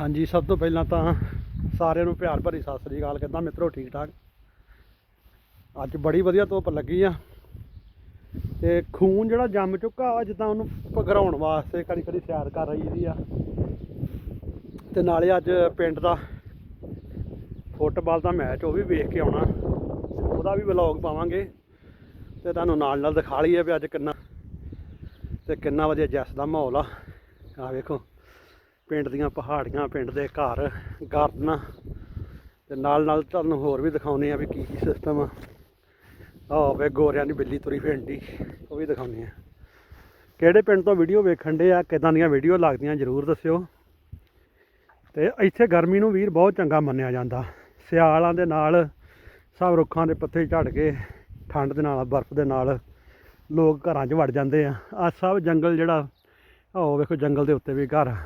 ਹਾਂਜੀ, ਸਭ ਤੋਂ ਪਹਿਲਾਂ ਤਾਂ ਸਾਰਿਆਂ ਨੂੰ ਪਿਆਰ ਭਰੀ ਸਤਿ ਸ੍ਰੀ ਅਕਾਲ ਕਿੱਦਾਂ ਮਿੱਤਰੋ, ਠੀਕ ਠਾਕ? ਅੱਜ ਬੜੀ ਵਧੀਆ ਧੁੱਪ ਲੱਗੀ ਆ। ਤੇ ਖੂਨ ਜਿਹੜਾ ਜੰਮ ਚੁੱਕਾ ਵਾ, ਜਿੱਦਾਂ ਉਹਨੂੰ ਭਗਰਾਉਣ ਵਾਸਤੇ ਕੜੀ ਕੜੀ ਸਿਆਰ ਕਰ ਰਹੀ ਦੀ ਆ। ਤੇ ਨਾਲੇ ਅੱਜ ਪਿੰਡ ਦਾ ਫੁੱਟਬਾਲ ਦਾ ਮੈਚ ਉਹ ਵੀ ਵੇਖ ਕੇ ਆਉਣਾ। ਉਹਦਾ ਵੀ ਵਲੌਗ ਪਾਵਾਂਗੇ। ਤੇ ਤੁਹਾਨੂੰ ਨਾਲ ਨਾਲ ਦਿਖਾ ਲਈਏ ਵੀ ਅੱਜ ਕਿੰਨਾ ਤੇ ਕਿੰਨਾ ਵਧੀਆ ਜੈਸ ਦਾ ਮਾਹੌਲ ਆ। ਆ ਵੇਖੋ। ਪਿੰਡ ਦੀਆਂ ਪਹਾੜੀਆਂ, ਪਿੰਡ ਦੇ ਘਰ ਗਾਰਡਨ ਤੇ ਨਾਲ ਨਾਲ ਤੁਹਾਨੂੰ ਹੋਰ ਵੀ ਦਿਖਾਉਨੇ ਆ ਵੀ ਕੀ ਕੀ ਸਿਸਟਮ ਆ। ਆਹ ਵੇ ਗੋਰਿਆਂ ਦੀ ਬਿੱਲੀ ਤੁਰੀ ਫਿਰਦੀ, ਉਹ ਵੀ ਦਿਖਾਉਨੇ ਆ ਕਿਹੜੇ ਪਿੰਡ ਤੋਂ ਵੀਡੀਓ ਵੇਖਣ ਦੇ ਆ, ਕਿਦਾਂ ਦੀਆਂ ਵੀਡੀਓ ਲੱਗਦੀਆਂ ਜਰੂਰ ਦੱਸਿਓ। ਤੇ ਇੱਥੇ ਗਰਮੀ ਨੂੰ ਵੀਰ ਬਹੁਤ ਚੰਗਾ ਮੰਨਿਆ ਜਾਂਦਾ। ਸਿਆਲਾਂ ਦੇ ਨਾਲ ਸਭ ਰੁੱਖਾਂ ਦੇ ਪੱਤੇ ਝੜ ਕੇ, ਠੰਡ ਦੇ ਨਾਲ, ਬਰਫ਼ ਦੇ ਨਾਲ ਲੋਕ ਘਰਾਂ 'ਚ ਵੜ ਜਾਂਦੇ ਆ। ਆ ਸਭ ਜੰਗਲ ਜਿਹੜਾ ਉਹ ਵੇਖੋ ਜੰਗਲ ਦੇ ਉੱਤੇ ਵੀ ਘਰ। ਆ।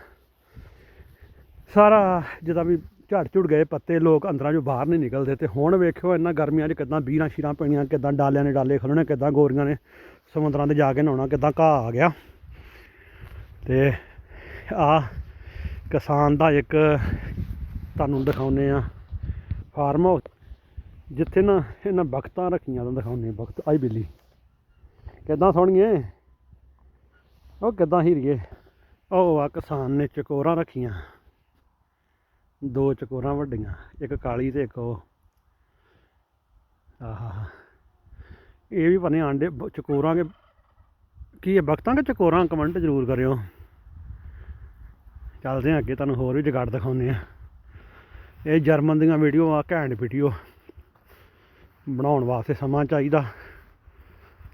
ਸਾਰਾ ਜਿੱਦਾਂ ਵੀ ਝੜ ਝੁੜ ਗਏ ਪੱਤੇ, ਲੋਕ ਅੰਦਰਾਂ ਚੋਂ ਬਾਹਰ ਨਹੀਂ ਨਿਕਲਦੇ ਤੇ ਹੁਣ ਵੇਖਿਓ ਇਹਨਾਂ ਗਰਮੀਆਂ 'ਚ ਕਿਦਾਂ ਬੀਰਾਂ ਸ਼ੀਰਾਂ ਪੈਣੀਆਂ, ਕਿਦਾਂ ਡਾਲਿਆਂ ਨੇ ਡਾਲੇ ਖਲੋਣੇ, ਕਿਦਾਂ ਗੋਰੀਆਂ ਨੇ ਸਮੁੰਦਰਾਂ 'ਤੇ ਜਾ ਕੇ ਨਹਾਉਣਾ, ਕਿਦਾਂ ਘਾਹ ਆ ਗਿਆ। ਤੇ ਆ ਕਿਸਾਨ ਦਾ ਇੱਕ ਤੁਹਾਨੂੰ ਦਿਖਾਉਨੇ ਆ ਫਾਰਮ ਹਾਊਸ, ਜਿੱਥੇ ਨਾ ਇਹਨਾਂ ਬਖਤਾਂ ਰੱਖੀਆਂ ਤਾਂ ਦਿਖਾਉਨੇ ਬਖਤ ਆਈ ਬਿੱਲੀ। ਕਿੱਦਾਂ ਸੋਹਣੀਏ ਉਹ ਕਿੱਦਾਂ ਹੀਰੀਏ? ਉਹ ਆ ਕਿਸਾਨ ਨੇ ਚਕੋਰਾਂ ਰੱਖੀਆਂ। ਦੋ ਚਕੋਰਾਂ ਵੱਡੀਆਂ, ਇੱਕ ਕਾਲੀ ਤੇ ਇੱਕ ਉਹ। ਆਹਾ ਇਹ ਵੀ ਬਣੇ ਆਂਡੇ ਬ- ਚਕੋਰਾਂ ਕੇ ਕੀ ਇਹ ਬਖਤਾਂ ਕਿ ਚਕੋਰਾਂ? ਕਮੈਂਟ ਜ਼ਰੂਰ ਕਰਿਓ। ਚੱਲਦੇ ਹਾਂ ਅੱਗੇ, ਤੁਹਾਨੂੰ ਹੋਰ ਵੀ ਜਗਾੜ ਦਿਖਾਉਂਦੇ ਆ। ਇਹ ਜਰਮਨ ਦੀਆਂ ਵੀਡੀਓ ਆ, ਘੈਂਟ ਵੀਡੀਓ। ਬਣਾਉਣ ਵਾਸਤੇ ਸਮਾਂ ਚਾਹੀਦਾ।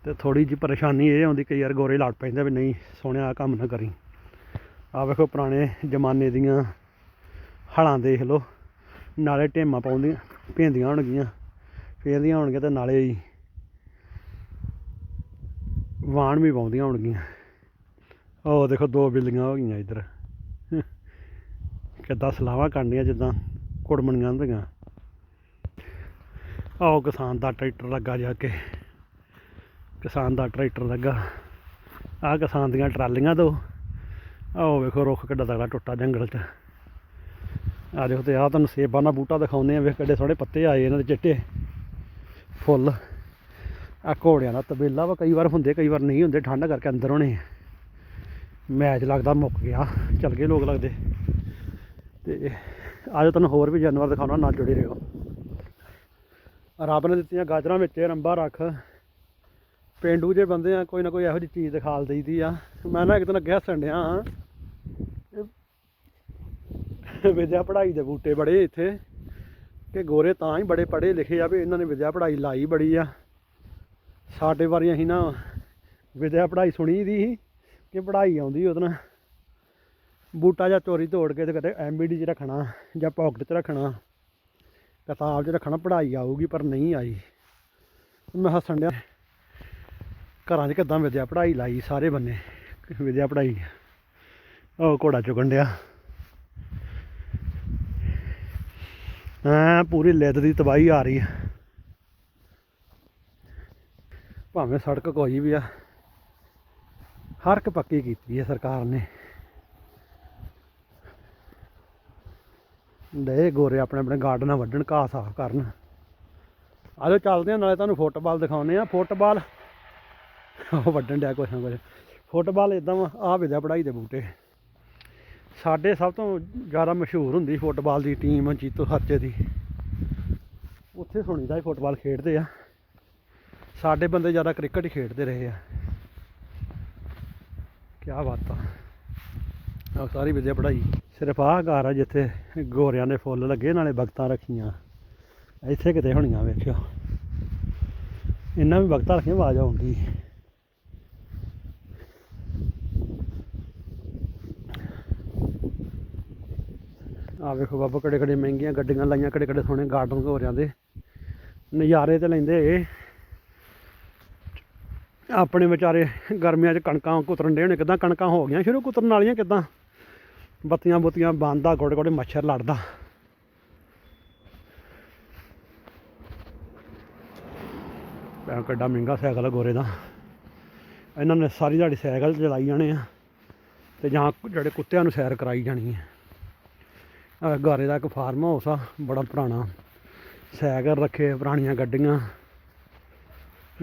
ਤੇ ਥੋੜੀ ਜਿਹੀ ਪਰੇਸ਼ਾਨੀ ਇਹ ਆਉਂਦੀ ਕਿ ਯਾਰ ਗੋਰੇ ਲੜ ਪੈਂਦੇ ਵੀ ਨਹੀਂ, ਸੋਹਣਿਆ ਆਹ ਕੰਮ ਨਾ ਕਰੀ। ਆ ਵੇਖੋ ਪੁਰਾਣੇ ਜ਼ਮਾਨੇ ਦੀਆਂ ਹਲਾਂ ਦੇਖ ਲਓ। ਨਾਲੇ ਢੇਮਾਂ ਪਾਉਂਦੀਆਂ ਭੇਂਦੀਆਂ ਹੋਣਗੀਆਂ ਫੇਰਦੀਆਂ ਹੋਣਗੀਆਂ ਤੇ ਨਾਲੇ ਹੀ ਵਾਣ ਵੀ ਪਾਉਂਦੀਆਂ ਹੋਣਗੀਆਂ। ਉਹ ਦੇਖੋ ਦੋ ਬਿੱਲੀਆਂ ਹੋ ਗਈਆਂ ਇੱਧਰ। ਕਿੱਦਾਂ ਸਲਾਵਾਂ ਕਰਨੀਆਂ ਜਿੱਦਾਂ ਕੁੜਮਣੀਆਂ ਹੁੰਦੀਆਂ। ਆਓ ਕਿਸਾਨ ਦਾ ਟਰੈਕਟਰ ਲੱਗਾ ਜਾ ਕੇ। ਕਿਸਾਨ ਦਾ ਟਰੈਕਟਰ ਲੱਗਾ। ਆਹ ਕਿਸਾਨ ਦੀਆਂ ਟਰਾਲੀਆਂ ਤੋਂ ਆਓ ਵੇਖੋ ਰੁੱਖ ਕਿੱਡਾ ਤਗੜਾ ਟੁੱਟਾ ਜੰਗਲ 'ਚ। ਆ ਦੇਖੋ ਤੇ ਆਹ ਤੁਹਾਨੂੰ ਸੇਬਾਂ ਦਾ ਬੂਟਾ ਦਿਖਾਉਂਦੇ ਆ, ਵੇਖ ਕਿੱਡੇ ਸੋਹਣੇ ਪੱਤੇ ਆਏ ਇਹਨਾਂ ਦੇ ਚਿੱਟੇ। ਫੁੱਲ। ਆ ਘੋੜਿਆਂ ਦਾ ਤਬੇਲਾ ਵਾ, ਕਈ ਵਾਰ ਹੁੰਦੇ, ਕਈ ਵਾਰ ਨਹੀਂ ਹੁੰਦੇ, ਠੰਡ ਕਰਕੇ ਅੰਦਰ ਹੋਣੇ ਮੈਚ ਲੱਗਦਾ, ਮੁੱਕ ਗਿਆ, ਚੱਲ ਗਏ ਲੋਕ ਲੱਗਦੇ। ਤੇ ਅੱਜ ਤੁਹਾਨੂੰ ਹੋਰ ਵੀ ਜਾਨਵਰ ਦਿਖਾਉਣਾ, ਨਾਲ ਜੁੜੇ ਰਹੋ। ਰੱਬ ਨੇ ਦਿੱਤੀਆਂ ਗਾਜਰਾਂ ਵਿੱਚ, ਰੰਬਾ ਰੱਖ। ਪਿੰਡੂ ਜੇ ਬੰਦੇ ਆ, ਕੋਈ ਨਾ ਕੋਈ ਇਹੋ ਜਿਹੀ ਚੀਜ਼ ਦਿਖਾਲ ਦਈਦੀ ਆ। ਮੈਂ ਨਾ ਇੱਕ ਦਿਨ ਅੱਗੇ ਹੱਸਣ ਡਿਆ ਵਿਦਿਆ ਪੜ੍ਹਾਈ ਦੇ ਬੂਟੇ ਬੜੇ ਇੱਥੇ ਕਿ ਗੋਰੇ ਤਾਂ ਹੀ ਬੜੇ ਪੜ੍ਹੇ ਲਿਖੇ ਆ ਵੀ ਇਹਨਾਂ ਨੇ ਵਿਦਿਆ ਪੜ੍ਹਾਈ ਲਾਈ ਬੜੀ ਆ। ਸਾਡੇ ਵਾਰੀ ਅਸੀਂ ਨਾ ਵਿਦਿਆ ਪੜ੍ਹਾਈ ਸੁਣੀ ਦੀ ਸੀ ਕਿ ਪੜ੍ਹਾਈ ਆਉਂਦੀ ਉਹਦੇ ਨਾਲ। ਬੂਟਾ ਜਾਂ ਚੋਰੀ ਤੋੜ ਕੇ ਤੇ ਕਦੇ ਐਮਬੀਡੀ 'ਚ ਰੱਖਣਾ ਜਾਂ ਪਾਕਟ 'ਚ ਰੱਖਣਾ, ਕਿਤਾਬ 'ਚ ਰੱਖਣਾ, ਪੜ੍ਹਾਈ ਆਊਗੀ ਪਰ ਨਹੀਂ ਆਈ। ਮੈਂ ਹੱਸਣ ਡਿਆ, ਘਰਾਂ 'ਚ ਕਿੱਦਾਂ ਵਿਦਿਆ ਪੜ੍ਹਾਈ ਲਾਈ ਸਾਰੇ ਬੰਨੇ, ਵਿਦਿਆ ਪੜ੍ਹਾਈ, ਉਹ ਘੋੜਾ ਚੁਗਣ ਡਿਆ। ਹਾਂ, ਪੂਰੀ ਲਿੱਦ ਦੀ ਤਬਾਹੀ ਆ ਰਹੀ ਹੈ। ਭਾਵੇਂ ਸੜਕ ਕੋਈ ਵੀ ਆ, ਹਰ ਇੱਕ ਪੱਕੀ ਕੀਤੀ ਹੈ ਸਰਕਾਰ ਨੇ। ਦੇ ਗੋਰੇ ਆਪਣੇ ਆਪਣੇ ਗਾਰਡਨਾਂ ਵੱਢਣ, ਘਾਹ ਸਾਫ਼ ਕਰਨ। ਆਜੋ ਚੱਲਦੇ ਆ ਨਾਲੇ ਤੁਹਾਨੂੰ ਫੁੱਟਬਾਲ ਦਿਖਾਉਨੇ ਆ ਫੁੱਟਬਾਲ, ਉਹ ਵੱਢਣ ਡਿਆ ਕੁਛ ਨਾ ਕੁਛ। ਫੁੱਟਬਾਲ ਇਦਾਂ ਆ ਵਿਦਿਆ ਪੜਾਈ ਦੇ ਬੂਟੇ। ਸਾਡੇ ਸਭ ਤੋਂ ਜ਼ਿਆਦਾ ਮਸ਼ਹੂਰ ਹੁੰਦੀ ਫੁੱਟਬਾਲ ਦੀ ਟੀਮ ਜੀਤੋ ਹਰਚੇ ਦੀ। ਉੱਥੇ ਸੁਣੀਦਾ ਫੁੱਟਬਾਲ ਖੇਡਦੇ ਆ। ਸਾਡੇ ਬੰਦੇ ਜ਼ਿਆਦਾ ਕ੍ਰਿਕਟ ਹੀ ਖੇਡਦੇ ਰਹੇ ਆ। ਕੀ ਬਾਤ ਆ। ਆਹ ਸਾਰੀ ਵਿਦਿਆ ਪੜਾਈ ਸਿਰਫ ਆਹ ਘਰ ਆ ਜਿੱਥੇ ਗੋਰਿਆਂ ਦੇ ਫੁੱਲ ਲੱਗੇ, ਨਾਲੇ ਬਗਤਾਂ ਰੱਖੀਆਂ। ਇੱਥੇ ਕਿਤੇ ਹੋਣੀਆਂ ਵੇਖਿਓ। ਇਹਨਾਂ ਵੀ ਬਗਤਾਂ ਰੱਖੀਆਂ, ਆਵਾਜ਼ ਆਉਂਦੀ। ਆ ਵੇਖੋ ਬਾਬਾ ਕਿਹੜੇ ਕਿਹੜੇ ਮਹਿੰਗੀਆਂ ਗੱਡੀਆਂ ਲਾਈਆਂ, ਕਿਹੜੇ ਕਿਹੜੇ ਸੋਹਣੇ ਗਾਰਡਨ ਹੋ ਜਾਂਦੇ। ਨਜ਼ਾਰੇ ਤੇ ਲੈਂਦੇ ਇਹ। ਆਪਣੇ ਵਿਚਾਰੇ ਗਰਮੀਆਂ 'ਚ ਕਣਕਾਂ ਕੁਤਰਨ ਦੇ ਹੋਣੇ, ਕਿਦਾਂ ਕਣਕਾਂ ਹੋ ਗਈਆਂ, ਸ਼ੁਰੂ ਕੁਤਰਨ ਵਾਲੀਆਂ ਕਿਦਾਂ? ਬੱਤੀਆਂ ਬੁੱਤੀਆਂ ਬੰਦਾ ਗੋੜੇ ਗੋੜੇ ਮੱਛਰ ਲੜਦਾ। ਐ ਕਿੱਡਾ ਮਹਿੰਗਾ ਸਾਈਕਲ ਆ ਗੋਰੇ ਦਾ। ਇਹਨਾਂ ਨੇ ਸਾਰੀ ਦਿਹਾੜੀ ਸਾਈਕਲ ਚਲਾਈ ਜਾਣੇ ਆ, ਤੇ ਜਾਂ ਜਿਹੜੇ ਕੁੱਤਿਆਂ ਨੂੰ ਸੈਰ ਕਰਾਈ ਜਾਣੀ ਹੈ ਗਾਰੇ ਦਾ ਇੱਕ ਫਾਰਮ ਹਾਊਸ ਆ ਬੜਾ ਪੁਰਾਣਾ। ਸਾਈਕਲ ਰੱਖੇ ਪੁਰਾਣੀਆਂ ਗੱਡੀਆਂ।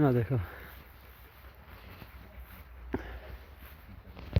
ਆ ਦੇਖੋ।